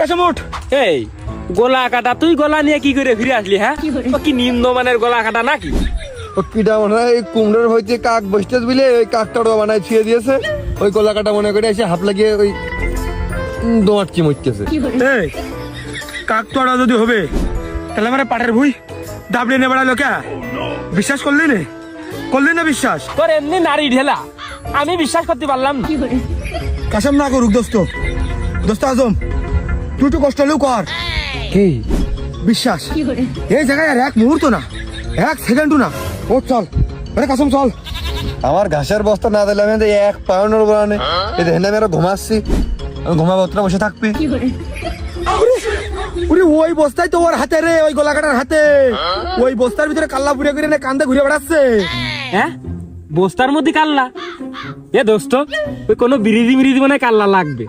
উঠ এই গোলা কাটা তুই গলা নিয়ে কি করে ফিরে আসলি হ্যাঁ? ও কি নিম্নমানের গলা কাটা নাকি? ও কিটা মনে হয় এই কুমড়োর হইতে কাক বিলে ওই বানায় দিয়েছে। ওই গলাকাটা মনে করে এসে হাত লাগিয়ে ওই উম, দোয়াট কি মরতেছে এই যদি হবে তাহলে আমার পাটের ভুই দাবড়ে নে বেড়ালো কে? বিশ্বাস করলি নে? করলি না বিশ্বাস? তোর এমনি নারী ঢেলা। আমি বিশ্বাস করতে পারলাম না। কাশম না করুক দোস্ত। দোস্ত আজম তুই একটু কষ্ট হলেও কর। কি? বিশ্বাস। এই জায়গায় আর এক মুহূর্ত না এক সেকেন্ডও না। ও চল। আরে কাসম চল। আমার ঘাসের বস্তা না দিলে আমি এক পাউন্ডের বলানে এই দেখেন আমি আরও ঘুমাচ্ছি। আমি ঘুমাবো তোরা বসে থাকবি। উরে ওই বস্তায় তো ওর হাতে রে ওই গলাকাটার হাতে। ওই বস্তার ভিতরে কাল্লা পুড়ে করে নে কান্দে ঘুরে বেড়াচ্ছে। হ্যাঁ? বস্তার মধ্যে কাল্লা? এ দোস্ত ওই কোনো বিরিদি মিরিদি মনে কাল্লা লাগবে।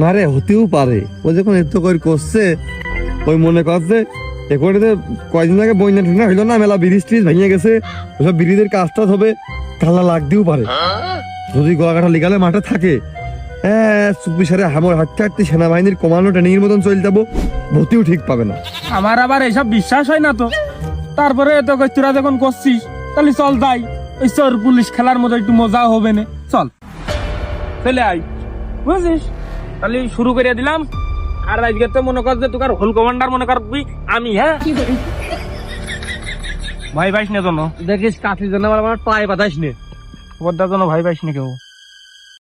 না রে হতেও পারে। ও যখন এত করে করছে, ওই মনে করছে তো কয়দিন আগে বন্যা টন্যা হইল না, মেলা ব্রিজ ট্রিজ ভেঙে গেছে, ওসব ব্রিজের কাজটা হবে কাল্লা লাগতেও পারে। যদি গলাকাটা লিগালে মাঠে থাকে হ্যাঁ সারে হামর হাঁটতে হাঁটতে সেনাবাহিনীর কমান্ডো ট্রেনিং এর মতন চলে যাব, ভর্তিও ঠিক পাবে না। আমার আবার এইসব বিশ্বাস হয় না তো। তারপরে কই তোরা যখন করছিস, তাহলে চল যাই। ওই চোর পুলিশ খেলার মতো একটু মজা হবে না। চল। চলে আই বুঝছিস তাহলে শুরু করে দিলাম। আর আজকে তো মনে কর যে তোকার হোল কমান্ডার মনে কর তুই আমি হ্যাঁ? ভাই ভাইস নে জানো দেখিস কাশি জন্য আমার পায়ে বাতাস নে। বদ্দার জন্য ভাই ভাইস নে কেউ।